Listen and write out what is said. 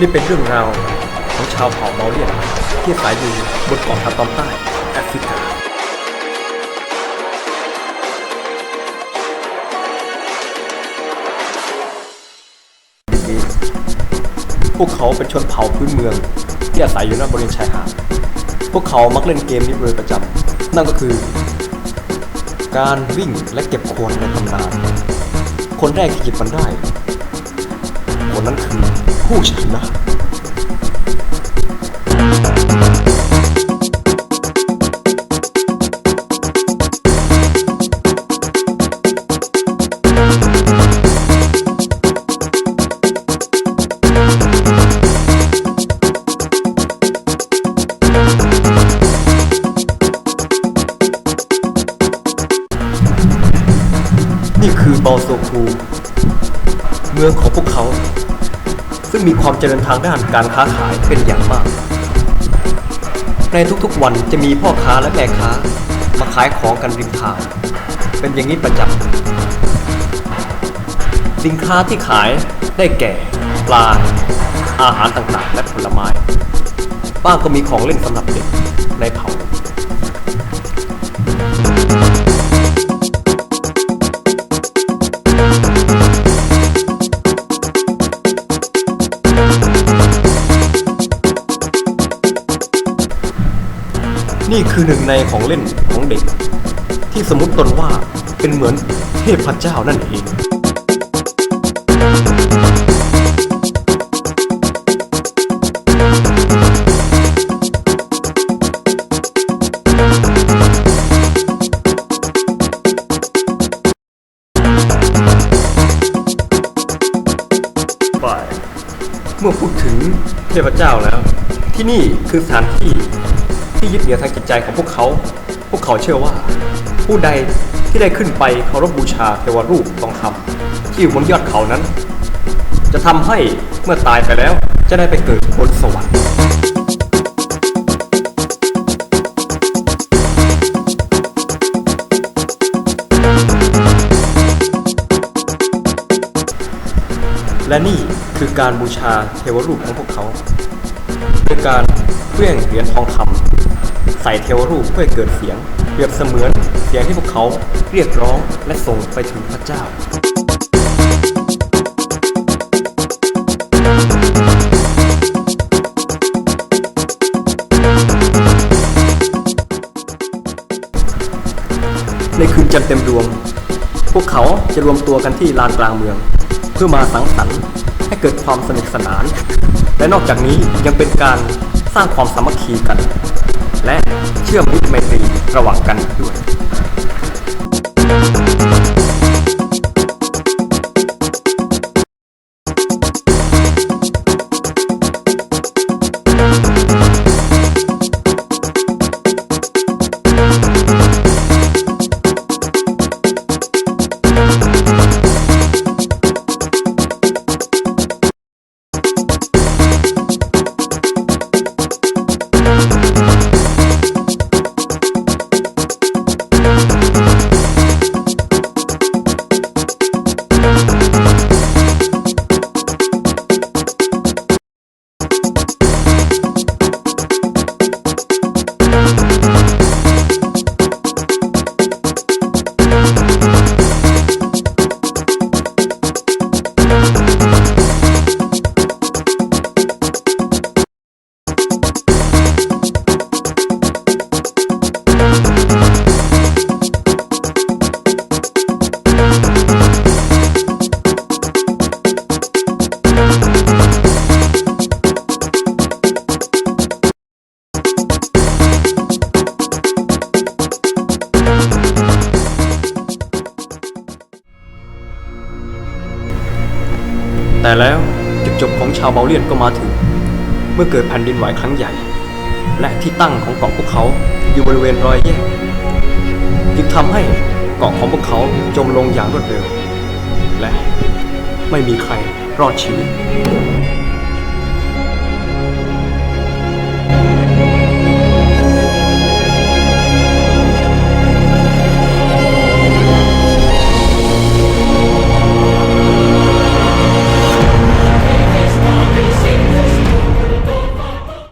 นี่เป็นเรื่องราวของชาวเผ่าเมาเรียนที่อาศัยอยู่บนเกาะทางตอนใต้แอฟริกาพวกเขาเป็นชนเผ่าพื้นเมือง ที่อาศัยอยู่ณบริเวณชายหาด พวกเขามักเล่นเกมนี้เป็นประจำ นั่นก็คือ การวิ่งและเก็บขวดในตำนาน คนแรกที่หยิบมันได้ คนนั้นคือผู้ชนะนี่คือบอลโซคูเมืองของพวกเขา ซึ่งมีความเจริญทางด้านการค้าขายเป็นอย่างมาก ในทุกๆวันจะมีพ่อค้าและแม่ค้ามาขายของกันริมทาง เป็นอย่างนี้ประจำสินค้าที่ขายได้แก่ ปลา อาหารต่างๆ และผลไม้ บ้างก็มีของเล่นสำหรับเด็กในเผ่า นี่คือหนึ่งในของเล่นของเด็ก ที่สมมติตนว่าเป็นเหมือนเทพเจ้านั่นเองเมื่อพูดถึงเทพเจ้าแล้ว ที่นี่คือสถานที่ ที่ยึดเหนี่ยวทางจิตใจของพวกเขา พวกเขาเชื่อว่า ผู้ใดที่ได้ขึ้นไปเคารพบูชาเทวรูปทองคำที่อยู่บนยอดเขานั้น จะทำให้เมื่อตายไปแล้วจะได้ไปเกิดบนสวรรค์และนี่คือการบูชาเทวรูปของพวกเขา ด้วยการเคลื่องเหรียญทองคำ ใส่เทวรูปเพื่อเกิดเสียงเปรียบเสมือนเสียงที่พวกเขาเรียกร้องและส่งไปถึงพระเจ้าในคืนจันเต็มดวง พวกเขาจะรวมตัวกันที่ลานกลางเมือง เพื่อมาสังสรรค์ให้เกิดความสนุกสนาน และนอกจากนี้ยังเป็นการสร้างความสามัคคีกัน และเชื่อมมิตรไมตรีระหว่างกันอีกด้วย แต่แล้วจุดจบของชาวเบาเลียนก็มาถึง เมื่อเกิดแผ่นดินไหวครั้งใหญ่ และที่ตั้งของเกาะพวกเขาอยู่บริเวณรอยแยก จึงทำให้เกาะของพวกเขาจมลงอย่างรวดเร็ว และไม่มีใครรอดชีวิต